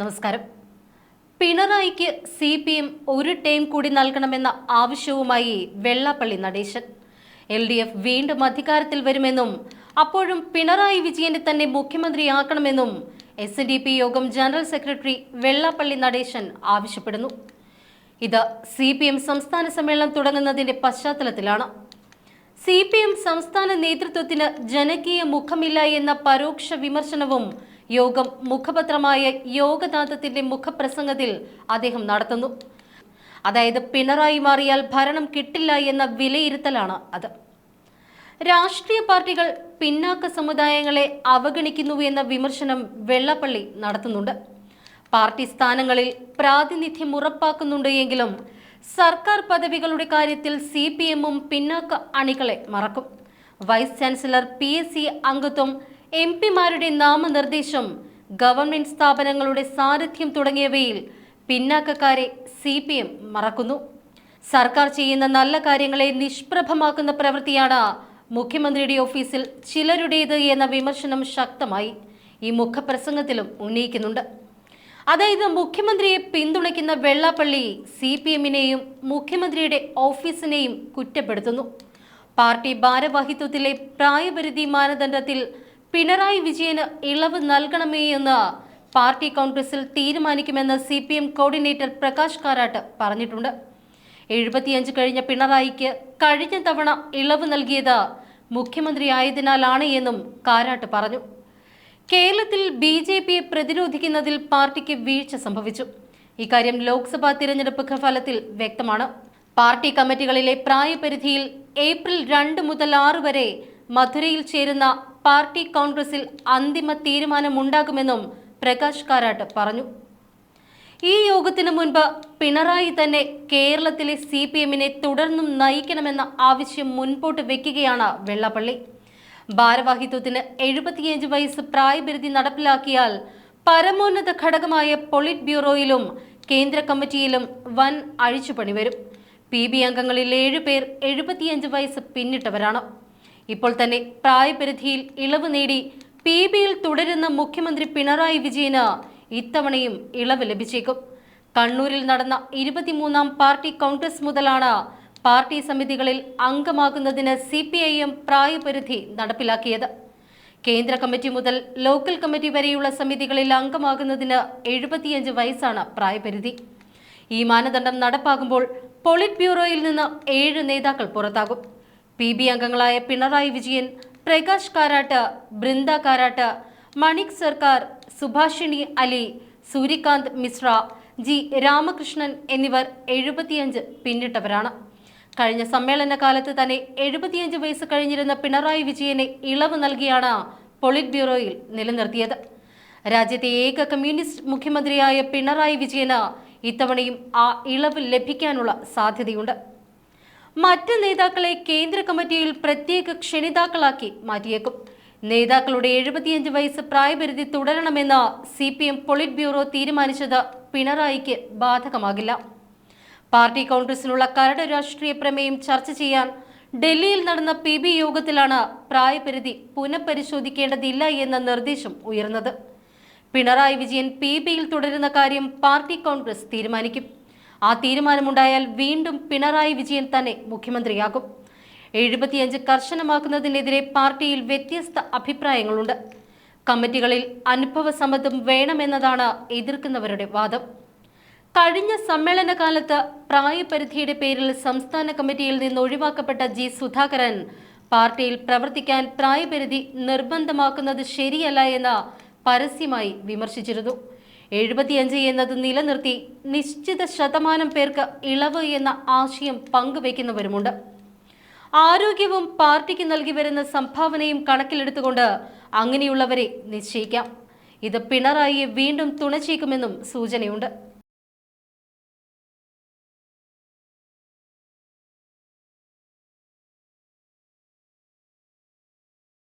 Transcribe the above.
നമസ്കാരം. പിണറായിക്ക് C P M ഒരു ടൈം കൂടി നൽകണമെന്ന ആവശ്യവുമായി Vellappally Natesan. L D F വീണ്ടും അധികാരത്തിൽ വരുമെന്നും അപ്പോഴും പിണറായി വിജയനെ തന്നെ മുഖ്യമന്ത്രിയാക്കണമെന്നും എസ് ഡി പി യോഗം ജനറൽ സെക്രട്ടറി വെള്ളാപ്പള്ളി നടേശൻ ആവശ്യപ്പെടുന്നു. ഇത് സി പി എം സംസ്ഥാന സമ്മേളനം തുടങ്ങുന്നതിന്റെ പശ്ചാത്തലത്തിലാണ്. സി പി എം സംസ്ഥാന നേതൃത്വത്തിന് ജനകീയ മുഖമില്ല എന്ന പരോക്ഷ വിമർശനവും യോഗം മുഖപത്രമായ യോഗനാഥത്തിന്റെ മുഖപ്രസംഗത്തിൽ അദ്ദേഹം നടത്തുന്നു. അതായത് പിണറായി മാറിയാൽ ഭരണം കിട്ടില്ല എന്ന വിലയിരുത്തലാണ് അത്. രാഷ്ട്രീയ പാർട്ടികൾ പിന്നാക്ക സമുദായങ്ങളെ അവഗണിക്കുന്നു എന്ന വിമർശനം വെള്ളപ്പള്ളി നടത്തുന്നുണ്ട്. പാർട്ടി സ്ഥാനങ്ങളിൽ പ്രാതിനിധ്യം ഉറപ്പാക്കുന്നുണ്ട് എങ്കിലും സർക്കാർ പദവികളുടെ കാര്യത്തിൽ സി പി എമ്മും പിന്നാക്ക അണികളെ മറക്കും. Vice chancellor P S C അംഗത്വം എം പിമാരുടെ നാമനിർദ്ദേശം ഗവൺമെന്റ് സ്ഥാപനങ്ങളുടെ സാന്നിധ്യം തുടങ്ങിയവയിൽ പിന്നാക്കക്കാരെ സി പി എം മറക്കുന്നു. സർക്കാർ ചെയ്യുന്ന നല്ല കാര്യങ്ങളെ നിഷ്പ്രഭമാക്കുന്ന പ്രവൃത്തിയാണ് മുഖ്യമന്ത്രിയുടെ ഓഫീസിൽ ചിലരുടേത് എന്ന വിമർശനം ശക്തമായി ഈ മുഖപ്രസംഗത്തിലും ഉന്നയിക്കുന്നുണ്ട്. അതായത് മുഖ്യമന്ത്രിയെ പിന്തുണയ്ക്കുന്ന വെള്ളാപ്പള്ളി സി പി എമ്മിനെയും മുഖ്യമന്ത്രിയുടെ ഓഫീസിനെയും കുറ്റപ്പെടുത്തുന്നു. പാർട്ടി ഭാരവാഹിത്വത്തിലെ പ്രായപരിധി മാനദണ്ഡത്തിൽ പിണറായി വിജയന് ഇളവ് നൽകണമേ എന്ന് പാർട്ടി കോൺഗ്രസിൽ തീരുമാനിക്കുമെന്ന് C P M coordinator Prakash Karat പറഞ്ഞിട്ടുണ്ട്. എഴുപത്തിയഞ്ച് കഴിഞ്ഞ പിണറായിക്ക് കഴിഞ്ഞ തവണ ഇളവ് നൽകിയത് മുഖ്യമന്ത്രിയായതിനാലാണ് എന്നും കാരാട്ട് പറഞ്ഞു. കേരളത്തിൽ ബി ജെ പിയെ പ്രതിരോധിക്കുന്നതിൽ പാർട്ടിക്ക് വീഴ്ച സംഭവിച്ചു. ഇക്കാര്യം ലോക്സഭാ തിരഞ്ഞെടുപ്പ് ഫലത്തിൽ വ്യക്തമാണ്. പാർട്ടി കമ്മിറ്റികളിലെ പ്രായപരിധിയിൽ ഏപ്രിൽ രണ്ട് മുതൽ ആറ് വരെ മധുരയിൽ ചേരുന്ന പാർട്ടി കോൺഗ്രസിൽ അന്തിമ തീരുമാനമുണ്ടാകുമെന്നും പ്രകാശ് കാരാട്ട് പറഞ്ഞു. ഈ യോഗത്തിനു മുൻപ് പിണറായി തന്നെ കേരളത്തിലെ സി പി എമ്മിനെ തുടർന്നും നയിക്കണമെന്ന ആവശ്യം മുൻപോട്ട് വെക്കുകയാണ് വെള്ളാപ്പള്ളി. ഭാരവാഹിത്വത്തിന് എഴുപത്തിയഞ്ച് വയസ്സ് പ്രായപരിധി നടപ്പിലാക്കിയാൽ പരമോന്നത ഘടകമായ പൊളിറ്റ് ബ്യൂറോയിലും കേന്ദ്ര കമ്മിറ്റിയിലും വൻ അഴിച്ചുപണി വരും. പി ബി അംഗങ്ങളിൽ ഏഴുപേർ എഴുപത്തിയഞ്ച് വയസ്സ് പിന്നിട്ടവരാണ്. ഇപ്പോൾ തന്നെ പ്രായപരിധിയിൽ ഇളവ് നേടി പി ബിയിൽ തുടരുന്ന മുഖ്യമന്ത്രി പിണറായി വിജയന് ഇത്തവണയും ഇളവ് ലഭിച്ചേക്കും. കണ്ണൂരിൽ നടന്ന ഇരുപത്തിമൂന്നാം പാർട്ടി കോൺഗ്രസ് മുതലാണ് പാർട്ടി സമിതികളിൽ അംഗമാകുന്നതിന് സി പി ഐ എം പ്രായപരിധി നടപ്പിലാക്കിയത്. കേന്ദ്ര കമ്മിറ്റി മുതൽ ലോക്കൽ കമ്മിറ്റി വരെയുള്ള സമിതികളിൽ അംഗമാകുന്നതിന് എഴുപത്തിയഞ്ച് വയസ്സാണ് പ്രായപരിധി. ഈ മാനദണ്ഡം നടപ്പാകുമ്പോൾ പോളിറ്റ് ബ്യൂറോയിൽ നിന്ന് ഏഴ് നേതാക്കൾ പുറത്താകും. പി ബി അംഗങ്ങളായ പിണറായി വിജയൻ പ്രകാശ് കാരാട്ട് ബൃന്ദ കാരാട്ട് മണിക് സർക്കാർ സുഭാഷിണി അലി സൂര്യകാന്ത് മിശ്ര ജി രാമകൃഷ്ണൻ എന്നിവർ എഴുപത്തിയഞ്ച് പിന്നിട്ടവരാണ്. കഴിഞ്ഞ സമ്മേളന കാലത്ത് തന്നെ എഴുപത്തിയഞ്ച് വയസ്സ് കഴിഞ്ഞിരുന്ന പിണറായി വിജയനെ ഇളവ് നൽകിയാണ് പൊളിറ്റ് ബ്യൂറോയിൽ നിലനിർത്തിയത്. രാജ്യത്തെ ഏക കമ്മ്യൂണിസ്റ്റ് മുഖ്യമന്ത്രിയായ പിണറായി വിജയന് ഇത്തവണയും ആ ഇളവ് ലഭിക്കാനുള്ള സാധ്യതയുണ്ട്. മറ്റ് നേതാക്കളെ കേന്ദ്ര കമ്മിറ്റിയിൽ പ്രത്യേക ക്ഷണിതാക്കളാക്കി മാറ്റിയേക്കും. നേതാക്കളുടെ എഴുപത്തിയഞ്ച് വയസ്സ് പ്രായപരിധി തുടരണമെന്ന് C P M polit bureau തീരുമാനിച്ചത് പിണറായിക്ക് ബാധകമാകില്ല. പാർട്ടി കോൺഗ്രസിനുള്ള കരട് രാഷ്ട്രീയ പ്രമേയം ചർച്ച ചെയ്യാൻ ഡൽഹിയിൽ നടന്ന പി ബി യോഗത്തിലാണ് പ്രായപരിധി പുനഃപരിശോധിക്കേണ്ടതില്ല എന്ന നിർദ്ദേശം ഉയർന്നത്. പിണറായി വിജയൻ പി ബിയിൽ തുടരുന്ന കാര്യം പാർട്ടി കോൺഗ്രസ് തീരുമാനിക്കും. ആ തീരുമാനമുണ്ടായാൽ വീണ്ടും പിണറായി വിജയൻ തന്നെ മുഖ്യമന്ത്രിയാകും. എഴുപത്തിയഞ്ച് കർശനമാക്കുന്നതിനെതിരെ പാർട്ടിയിൽ വ്യത്യസ്ത അഭിപ്രായങ്ങളുണ്ട്. കമ്മിറ്റികളിൽ അനുഭവ സമ്മതം വേണമെന്നതാണ് എതിർക്കുന്നവരുടെ വാദം. കഴിഞ്ഞ സമ്മേളന കാലത്ത് പ്രായപരിധിയുടെ പേരിൽ സംസ്ഥാന കമ്മിറ്റിയിൽ നിന്ന് ഒഴിവാക്കപ്പെട്ട ജി സുധാകരൻ പാർട്ടിയിൽ പ്രവർത്തിക്കാൻ പ്രായപരിധി നിർബന്ധമാക്കുന്നത് ശരിയല്ല എന്ന് പരസ്യമായി വിമർശിച്ചിരുന്നു. എഴുപത്തിയഞ്ച് എന്നത് നിലനിർത്തി നിശ്ചിത ശതമാനം പേർക്ക് ഇളവ് എന്ന ആശയം പങ്കുവയ്ക്കുന്നവരുമുണ്ട്. ആരോഗ്യവും പാർട്ടിക്ക് നൽകി വരുന്ന സംഭാവനയും കണക്കിലെടുത്തുകൊണ്ട് അങ്ങനെയുള്ളവരെ നിശ്ചയിക്കാം. ഇത് പിണറായിയെ വീണ്ടും തുണച്ചേക്കുമെന്നും സൂചനയുണ്ട്.